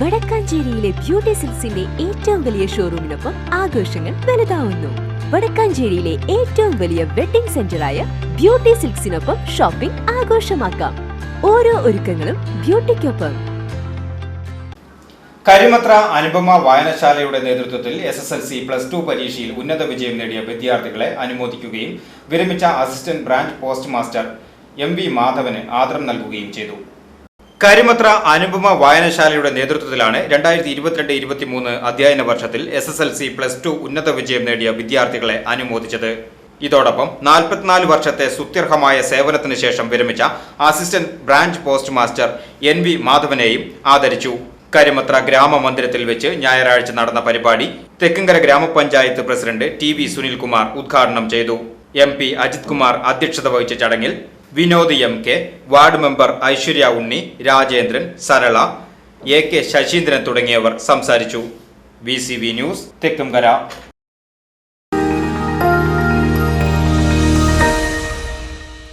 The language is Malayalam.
വടക്കാഞ്ചേരിയിലെ ബ്യൂട്ടി സിൽസിന്റെ ഏറ്റവും വലിയ ഷോറൂമിനൊപ്പം ആഘോഷങ്ങൾ വലുതാവുന്നു. വടക്കാഞ്ചേരിയിലെ ഏറ്റവും വലിയ വെഡിംഗ് സെന്ററായ ബ്യൂട്ടി സിൽക്സിനൊപ്പം ഷോപ്പിംഗ് ആഘോഷമാക്കാം. ഓരോ ഒരുക്കങ്ങളും ബ്യൂട്ടിക്കൊപ്പം. കരിമത്ര അനുപമ വായനശാലയുടെ നേതൃത്വത്തിൽ S S L C plus two പരീക്ഷയിൽ ഉന്നത വിജയം നേടിയ വിദ്യാർത്ഥികളെ അനുമോദിക്കുകയും വിരമിച്ച assistant branch post master M V Madhavan ആദരം നൽകുകയും ചെയ്തു. കരിമത്ര അനുപമ വായനശാലയുടെ നേതൃത്വത്തിലാണ് രണ്ടായിരത്തി ഇരുപത്തിരണ്ട് ഇരുപത്തിമൂന്ന് അധ്യയന വർഷത്തിൽ S S L C plus two ഉന്നത വിജയം നേടിയ വിദ്യാർത്ഥികളെ അനുമോദിച്ചത്. ഇതോടൊപ്പം നാൽപ്പത്തിനാല് വർഷത്തെ സുത്യർഹമായ സേവനത്തിന് ശേഷം വിരമിച്ച assistant branch post master N V മാധവനെയും ആദരിച്ചു. കരിമത്ര ഗ്രാമമന്ദിരത്തിൽ വെച്ച് ഞായറാഴ്ച നടന്ന പരിപാടി തെക്കുംകര ഗ്രാമപഞ്ചായത്ത് പ്രസിഡന്റ് ടി വി സുനിൽകുമാർ ഉദ്ഘാടനം ചെയ്തു. എം പി അജിത് കുമാർ അധ്യക്ഷത വഹിച്ച ചടങ്ങിൽ Vinod M K ward member Aishwarya Unni Rajendran Sarala A K Sasheendran തുടങ്ങിയവർ സംസാരിച്ചു. V news Thekkumkara.